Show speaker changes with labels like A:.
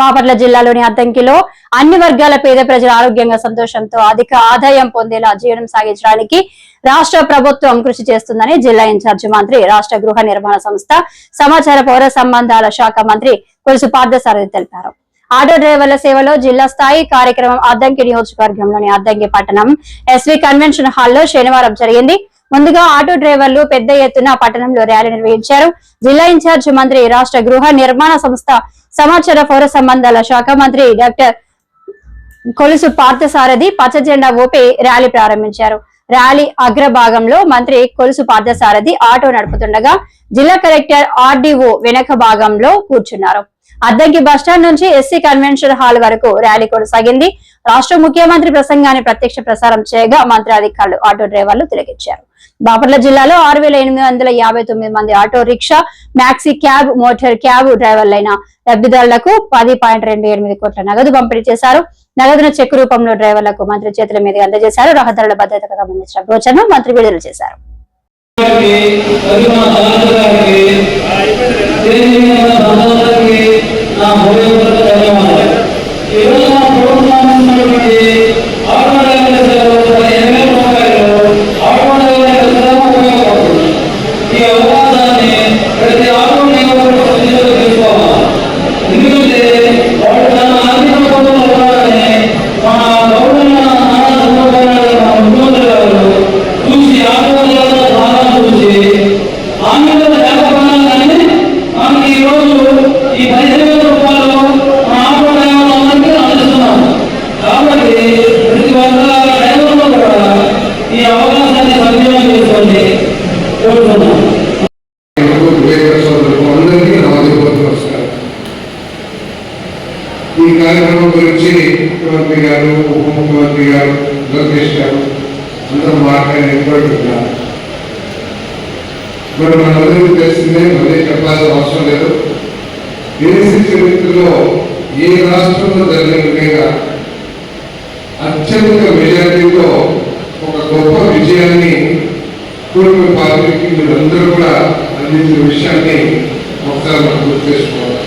A: బాపట్ల జిల్లాలోని అద్దంకిలో అన్ని వర్గాల పేద ప్రజలు ఆరోగ్యంగా సంతోషంతో అధిక ఆదాయం పొందేలా జీవనం సాగించడానికి రాష్ట్ర ప్రభుత్వం కృషి చేస్తుందని జిల్లా ఇన్ఛార్జి మంత్రి రాష్ట్ర గృహ నిర్మాణ సంస్థ సమాచార పౌర సంబంధాల శాఖ మంత్రి కొలుసు పార్థసారథి తెలిపారు. ఆటో డ్రైవర్ల సేవలో జిల్లా స్థాయి కార్యక్రమం అద్దంకి నియోజకవర్గంలోని అద్దంకి పట్టణం ఎస్వి కన్వెన్షన్ హాల్లో శనివారం జరిగింది. ముందుగా ఆటో డ్రైవర్లు పెద్ద ఎత్తున పట్టణంలో ర్యాలీ నిర్వహించారు. జిల్లా ఇన్ఛార్జ్ మంత్రి రాష్ట్ర గృహ నిర్మాణ సంస్థ సమాచార పౌర సంబంధాల శాఖ మంత్రి డాక్టర్ కొలుసు పార్థసారథి పచ్చ జెండా ఊపి ర్యాలీ ప్రారంభించారు. ర్యాలీ అగ్రభాగంలో మంత్రి కొలుసు పార్థసారథి ఆటో నడుపుతుండగా జిల్లా కలెక్టర్ ఆర్డీఓ వెనక భాగంలో కూర్చున్నారు. అద్దంకి బస్టాండ్ నుంచి ఎస్సీ కన్వెన్షన్ హాల్ వరకు ర్యాలీ కొనసాగింది. రాష్ట్ర ముఖ్యమంత్రి ప్రసంగాన్ని ప్రత్యక్ష ప్రసారం చేయగా మంత్రి అధికారులు ఆటో డ్రైవర్లు తిరగించారు బాపట్ల జిల్లాలో ఆరు వేల ఎనిమిది వందల యాభై తొమ్మిది మంది auto rickshaw maxi cab motor cab డ్రైవర్లైన లబ్ధిదారులకు పది పాయింట్ రెండు ఎనిమిది కోట్ల నగదు పంపిణీ చేశారు. నగదును చెక్ రూపంలో డ్రైవర్లకు మంత్రి చేతుల మీదుగా అందజేశారు. రహదారుల భద్రతకు సంబంధించిన బ్రోచర్ను మంత్రి విడుదల చేశారు.
B: నా
C: ఈ కార్యక్రమం గురించి ముఖ్యమంత్రి గారు ఉప ముఖ్యమంత్రి గారు లోకేష్ గారు అందరూ మాట్లాడినట్టున్నారు మరి మనందరికీ తెలిసిందే మళ్ళీ చెప్పాల్సిన అవసరం లేదు. దేశ చరిత్రలో ఏ రాష్ట్రంలో జరిగిన విధంగా అత్యధిక మెజారిటీతో ఒక గొప్ప విజయాన్ని కూటమి పార్టీకి మీరందరూ కూడా అందించిన విషయాన్ని ఒకసారి మనం గుర్తు చేసుకోవాలి.